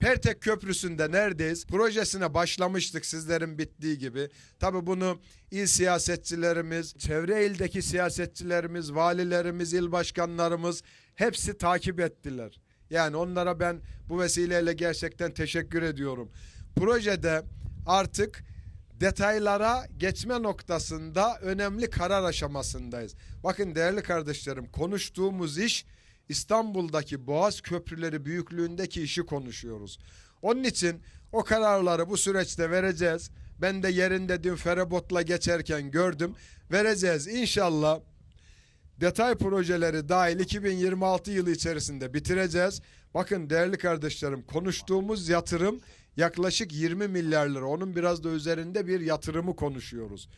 Pertek Köprüsü'nde neredeyiz? Projesine başlamıştık sizlerin bittiği gibi. Tabii bunu il siyasetçilerimiz, çevre ildeki siyasetçilerimiz, valilerimiz, il başkanlarımız hepsi takip ettiler. Yani onlara ben bu vesileyle gerçekten teşekkür ediyorum. Projede artık detaylara geçme noktasında önemli karar aşamasındayız. Bakın değerli kardeşlerim konuştuğumuz iş İstanbul'daki Boğaz Köprüleri büyüklüğündeki işi konuşuyoruz. Onun için o kararları bu süreçte vereceğiz. Ben de yerinde dün feribotla geçerken gördüm. Vereceğiz inşallah detay projeleri dahil 2026 yılı içerisinde bitireceğiz. Bakın değerli kardeşlerim konuştuğumuz yatırım yaklaşık 20 milyar lira. Onun biraz da üzerinde bir yatırımı konuşuyoruz.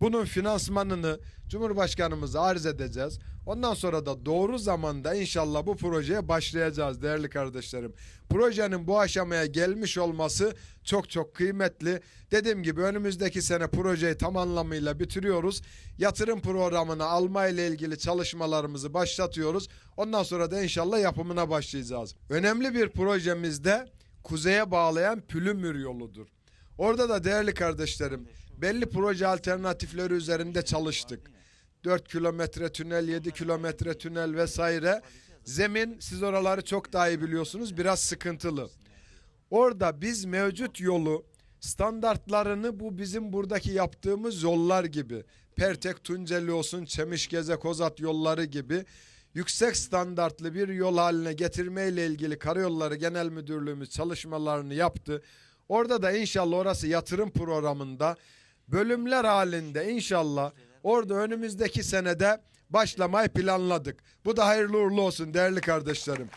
Bunun finansmanını Cumhurbaşkanımıza arz edeceğiz. Ondan sonra da doğru zamanda inşallah bu projeye başlayacağız değerli kardeşlerim. Projenin bu aşamaya gelmiş olması çok çok kıymetli. Dediğim gibi önümüzdeki sene projeyi tam anlamıyla bitiriyoruz. Yatırım programını alma ile ilgili çalışmalarımızı başlatıyoruz. Ondan sonra da inşallah yapımına başlayacağız. Önemli bir projemizde kuzeye bağlayan Pülümür yoludur. Orada da değerli kardeşlerim belli proje alternatifleri üzerinde çalıştık. 4 kilometre tünel, 7 kilometre tünel vesaire. Zemin siz oraları çok daha iyi biliyorsunuz biraz sıkıntılı. Orada biz mevcut yolu standartlarını bu bizim buradaki yaptığımız yollar gibi Pertek Tunceli olsun Çemişgeze Kozat yolları gibi yüksek standartlı bir yol haline getirmeyle ilgili Karayolları Genel Müdürlüğümüz çalışmalarını yaptı. Orada da inşallah orası yatırım programında bölümler halinde inşallah orada önümüzdeki senede başlamayı planladık. Bu da hayırlı uğurlu olsun değerli kardeşlerim.